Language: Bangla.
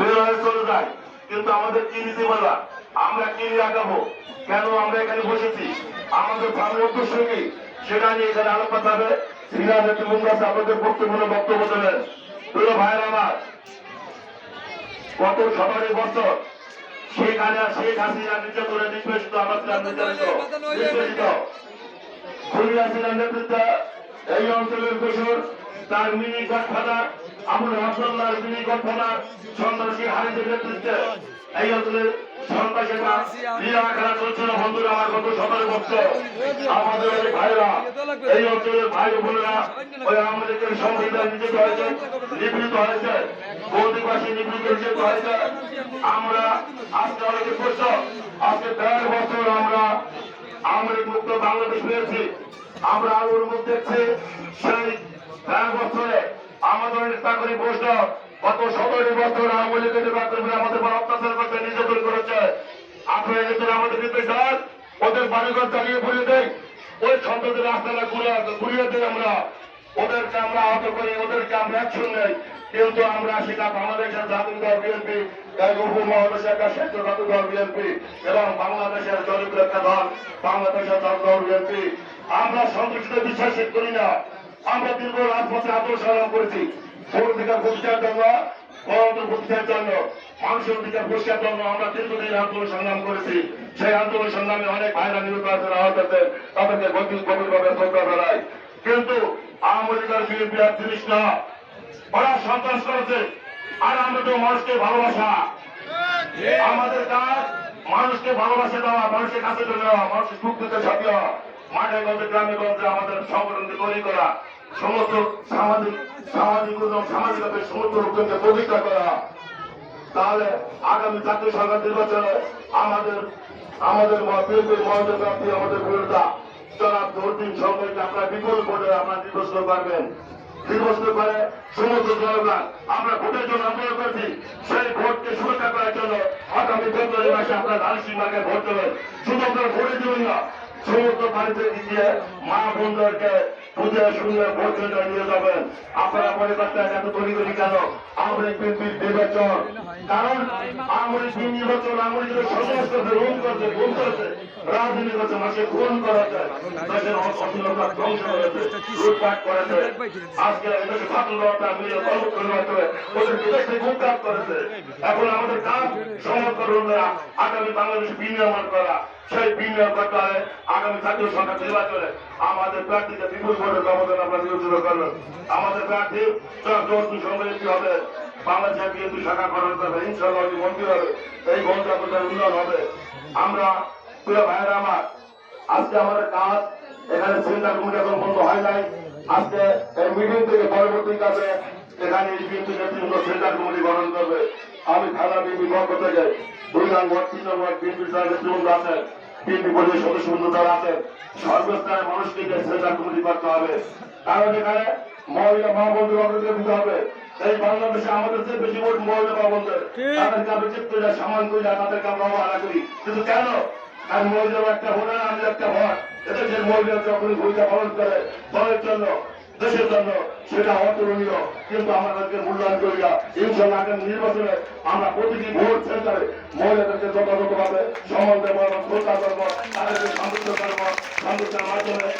বের হয়ে চলে যায়। কিন্তু আমাদের কি নীতিমালা আমরা কি আগাবো? কেন আমরা এখানে বসেছি? আমাদের ভালো উদ্দেশ্য কি? সেটা নিয়ে এখানে আলোচনা হবে। সিনিয়র নেতৃবৃন্দ আছে আমাদের গুরুত্বপূর্ণ বক্তব্য দেবেন। প্রিয় ভাইয়ের আমার, গত সতেরো বছর শেখ হাসিনা শেখ হাসিনা নির্যাতনে নিষ্পেষিত ছিলাম নির্যাতিত খুলনা নেতৃত্বে এই অঞ্চলের দোষর তার মিনি গডফাদার আবুল হাসান্লার মিনি গডফাদার সন্ত্রাসী হারিদের নেতৃত্বে এই অঞ্চলের আমার আমরা অনেকে বছর আমরা মুক্ত বাংলাদেশ আমরা আলোর মুখ দেখছি, সেই আমাদের চাকরি প্রশ্ন গত সতেরো বছর আওয়ামী লীগের নেতাকর্মীরা আমাদের উপর অত্যাচার করছে, নির্যাতন করেছে। আপনারা যদি আমাদের চান ওদের বাড়িঘর চালিয়ে ভুলে দেয়। ওই সন্তানদের রাস্তাটা ঘুরে ঘুরিয়ে দেয় আমরা। ওদেরকে আমরা আহত করি, ওদেরকে আমরা অ্যাকশন নেই। কিন্তু আমরা সেটা বাংলাদেশের জাতীয় দল বিএনপি এবং বাংলাদেশের জনপ্রিয় একটা দল বাংলাদেশের বিএনপি। আমরা সন্তুষ্ট বিশ্বাস করি না। আমরা দীর্ঘ রাজপথে সংগ্রাম করেছি। ভোট অধিকার প্রতিষ্ঠার জন্য গণতন্ত্র প্রতিষ্ঠার জন্য মানুষের অধিকার প্রতিষ্ঠার জন্য আমরা দীর্ঘদিন আন্দোলন সংগ্রাম করেছি। সেই আন্দোলন সংগ্রামে অনেক ভাইরা নিহত আহত আছেন। তাদেরকে গভীর গভীরভাবে শ্রদ্ধা জানাই কিন্তু আওয়ামী লীগের বিএনপি আর জিনিস না। ওরা সন্ত্রাস করেছে। আর আমরা তো মানুষকে ভালোবাসা। আমাদের কাজ মানুষকে ভালোবাসা দেওয়া মানুষের কাছে চলে যাওয়া মানুষের সুখ দিতে মাঠে গ্রামে গঞ্জে আমাদের সংগঠনকে তৈরি করা সমস্ত সামাজিক সামাজিক এবং সামাজিকভাবে সমস্ত লোকজনকে প্রতিষ্ঠা করা। তাহলে আগামী জাতীয় সরকার নির্বাচনে আমাদের আমাদের বিএনপির প্রার্থী আমাদের বিরোধিতা। জনাব জোরদিন সরকারকে আপনারা বিপুল ভোটে আপনারা নির্বাচন করবেন। নির্বাচন করে সমস্ত জনগণ আমরা ভোটের জন্য আন্দোলন করছি। সেই ভোটকে সুরক্ষা করার জন্য আগামী ফেব্রুয়ারি মাসে আপনারা ধানসিং ভোট দেবেন। শুধু আপনারা ভোটে দেবেন না সমস্ত বাড়িতে গিয়ে মা বুঝে শুনে ভোট কেন্দ্রে নিয়ে যাবেন। আপনারা মনে করতেন এত তৈরি করি কেন লীগ বিএনপির নির্বাচন কারণ লীগ, বিএনপি নির্বাচন লীগের সন্ত্রাস করছে রুম করছে গুম করেছে, রাজনীতি করছে, মানুষকে খুন করেছে, দেশের ধ্বংস করেছে, লুটপাট করেছে। আজকে ছাত্রদলটা মিলে করেছে। এখন আমাদের কাজ সমকরণরা আগামী বাংলাদেশ বিনিয়োগ করা। সেই বিনিয়োগ করতে হবে। আগামী জাতীয় সরকার নির্বাচনে আমাদের প্রার্থীকে বিপুল ভোটের ব্যবধান আমরা নিয়োজিত করবেন আমাদের প্রার্থী জোরটি সম্মিলিত হবে। বাংলাদেশের বিএনপি শাখা গঠন করবে ইনশাল্লাহ মন্ত্রী হবে। এই গঞ্জ আপনাদের উন্নয়ন হবে। আমরা প্রিয় ভাইয়েরা আমার, আজকে আমাদের কাজ এখানে সেন্টার কমিটি এখন বন্ধ হয় নাই। আজকে এই মিটিং থেকে পরবর্তী কাজে এখানে বিএনপি নেতৃবৃন্দ সেন্টার কমিটি গঠন করবে। আমি থানা বিএনপি পক্ষ থেকে দুই নং ওয়ার্ড তিন নং ওয়ার্ড বিএনপি নেতৃবৃন্দ আছেন বিএনপি পরিষদের সদস্য বৃন্দ যারা আছেন সর্বস্তরের মানুষকে সেন্টার কমিটি করতে হবে। কারণ এখানে মহিলা মা বন্ধুর অগ্রগতি দিতে হবে। এই বাংলাদেশে আমাদের চেয়ে বেশি ভোট মহিলা মা বন্ধুর। তাদেরকে আমি চিত্ত সামান করি না তাদেরকে আমরা অবহেলা করি। কিন্তু কেন? আর মহিলার একটা ভোট আর আমি একটা ভোট। এদেশের মহিলা যখন ভূমিকা পালন করে দলের জন্য দেশের জন্য সেটা অতুলনীয়। কিন্তু আমাদেরকে মূল্যায়ন করি না। ইনশাল্লাহ আগামী নির্বাচনে আমরা প্রতিটি ভোট সেন্টারে মহিলাদেরকে যথাযথভাবে সমল দেব এবং শ্রদ্ধা করব তাদেরকে সন্তুষ্ট করব সন্তুষ্টের মাধ্যমে